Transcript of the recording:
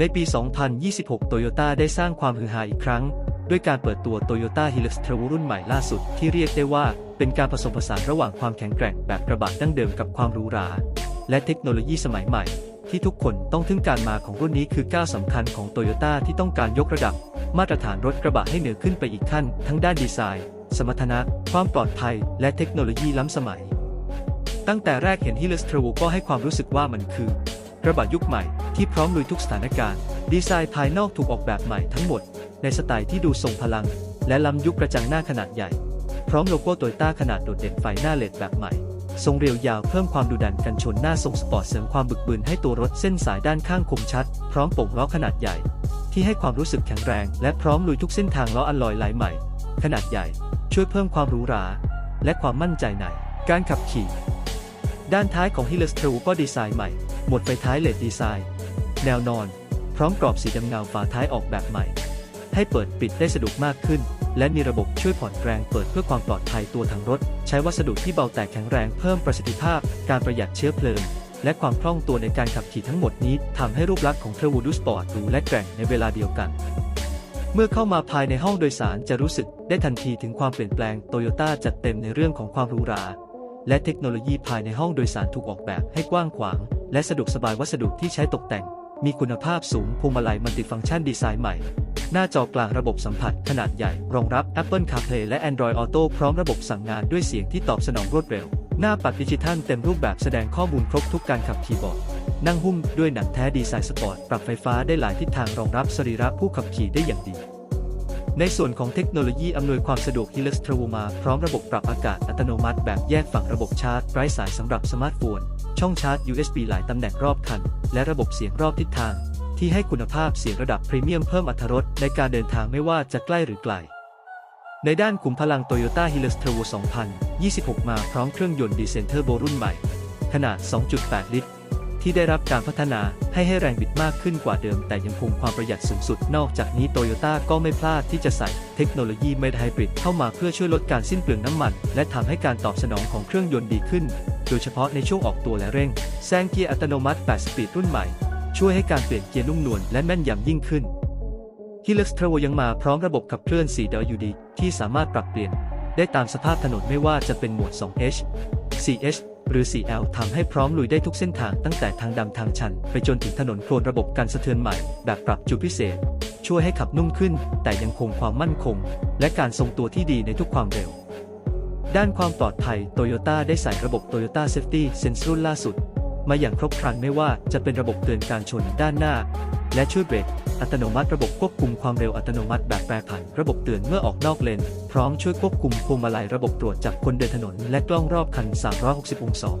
ในปี 2026โตโยต้าได้สร้างความฮือฮาอีกครั้ง ด้วยการเปิดตัว Toyota Hilux Travel รุ่นใหม่ล่าสุดที่เรียกได้ว่า เป็นการผสมผสานระหว่างความแข็งแกร่งแบบกระบะดั้งเดิมกับความหรูหรา และเทคโนโลยีสมัยใหม่ ที่ทุกคนต้องทึ่งการมาของรุ่นนี้คือก้าวสำคัญของโตโยต้าที่ต้องการยกระดับ มาตรฐานรถกระบะให้เหนือขึ้นไปอีกขั้น ทั้งด้านดีไซน์ สมรรถนะ ความปลอดภัย และเทคโนโลยีล้ำสมัย ตั้งแต่แรกเห็น Hilux Travel ก็ให้ความรู้สึกว่ามันคือ กระบะยุคใหม่ ที่พร้อมลุยทุกสถานการณ์ ดีไซน์ภายนอกถูกออกแบบใหม่ทั้งหมด ในสไตล์ที่ดูทรงพลัง และล้ำยุคกระจังหน้าขนาดใหญ่ พร้อมโลโก้โตโยต้าขนาดโดดเด่นไฟหน้าเลดแบบใหม่ ทรงเรียวยาวเพิ่มความดุดันกันชนหน้าทรงสปอร์ตเสริมความบึกบืนให้ตัวรถเส้นสายด้านข้างคมชัด พร้อมโป่งล้อขนาดใหญ่ ที่ให้ความรู้สึกแข็งแรง และพร้อมลุยทุกเส้นทางล้ออัลลอยลายใหม่ ขนาดใหญ่ ช่วยเพิ่มความหรูหรา และความมั่นใจในการขับขี่ด้านท้ายของ Hilux Travel ก็ดีไซน์ใหม่ หมดไฟท้ายเลดดีไซน์ แนวนอน พร้อมกรอบสีดำเงาฝาท้ายออกแบบใหม่ ให้เปิดปิดได้สะดวกมากขึ้น และมีระบบช่วยผ่อนแรงเปิดเพื่อความปลอดภัยตัวถังรถ ใช้วัสดุที่เบาแต่แข็งแรงเพิ่มประสิทธิภาพ การประหยัดเชื้อเพลิงและความคล่องตัวในการขับขี่ทั้งหมดนี้ทำให้รูปลักษณ์ของเทอร์วูดูสปอร์ตหรูและแกร่งในเวลาเดียวกัน เมื่อเข้ามาภายในห้องโดยสารจะรู้สึกได้ทันทีถึงความเปลี่ยนแปลงโตโยต้าจัดเต็มในเรื่องของความหรูหราและเทคโนโลยีภายในห้องโดยสารถูกออกแบบให้กว้างขวาง และสะดวกสบายวัสดุที่ใช้ตกแต่ง มีคุณภาพสูงพวงมาลัยมัลติฟังก์ชันดีไซน์ใหม่ หน้าจอกลางระบบสัมผัสขนาดใหญ่ รองรับ Apple CarPlay และ Android Auto พร้อมระบบสั่งงานด้วยเสียงที่ตอบสนองรวดเร็ว หน้าปัดดิจิทัลเต็มรูปแบบแสดงข้อมูลครบทุกการขับขี่เบาะนั่งหุ้มด้วยหนังแท้ดีไซน์สปอร์ต ปรับไฟฟ้าได้หลายทิศทางรองรับสรีระผู้ขับขี่ได้อย่างดี ในส่วนของเทคโนโลยีอำนวยความสะดวก Hilux Travel มาพร้อมระบบปรับอากาศอัตโนมัติแบบแยกฝั่งระบบชาร์จไร้สายสำหรับสมาร์ทโฟน ช่องชาร์จ USB หลายตำแหน่งรอบคัน และระบบเสียงรอบทิศทาง ที่ให้คุณภาพเสียงระดับพรีเมียมเพิ่มอรรถรสในการเดินทางไม่ว่าจะใกล้หรือไกล ในด้านขุมพลัง Toyota Hilux Travel 2026 มาพร้อมเครื่องยนต์ดีเซลเทอร์โบรุ่นใหม่ ขนาด 2.8 ลิตร ที่ได้รับการพัฒนาให้ให้แรงบิดมากขึ้นกว่าเดิม แต่ยังคงความประหยัดสูงสุด นอกจากนี้โตโยต้าก็ไม่พลาดที่จะใส่เทคโนโลยีไมดไฮบริดเข้ามาเพื่อช่วยลดการสิ้นเปลืองน้ำมัน และทำให้การตอบสนองของเครื่องยนต์ดีขึ้น โดยเฉพาะในช่วงออกตัวและเร่ง แซงเกียร์อัตโนมัติ 8 สปีดรุ่นใหม่ ช่วยให้การเปลี่ยนเกียร์นุ่มนวลและแม่นยำยิ่งขึ้น Hilux Travel ยังมาพร้อมระบบขับเคลื่อน 4WD ที่สามารถปรับเปลี่ยน ได้ตามสภาพถนนไม่ว่าจะเป็นโหมด 2H 4H หรือ 4L ทำให้พร้อมลุยได้ทุกเส้นทางตั้งแต่ทางดำทางชัน ไปจนถึงถนนโคลนระบบการสะเทือนใหม่ แบบปรับจุดพิเศษ ช่วยให้ขับนุ่มขึ้น แต่ยังคงความมั่นคง และการทรงตัวที่ดีในทุกความเร็ว ด้านความปลอดภัยโตโยต้าได้ใส่ระบบ Toyota Safety Sense รุ่นล่าสุด มาอย่างครบครันไม่ว่าจะเป็นระบบเตือนการชนด้านหน้า และช่วยเบรกอัตโนมัติระบบควบคุมความเร็วอัตโนมัติแบบแปรผัน ระบบเตือนเมื่อออกนอกเลน พร้อมช่วยควบคุมพวงมาลัยระบบตรวจจับคนเดินถนน และกล้องรอบคัน 360 องศา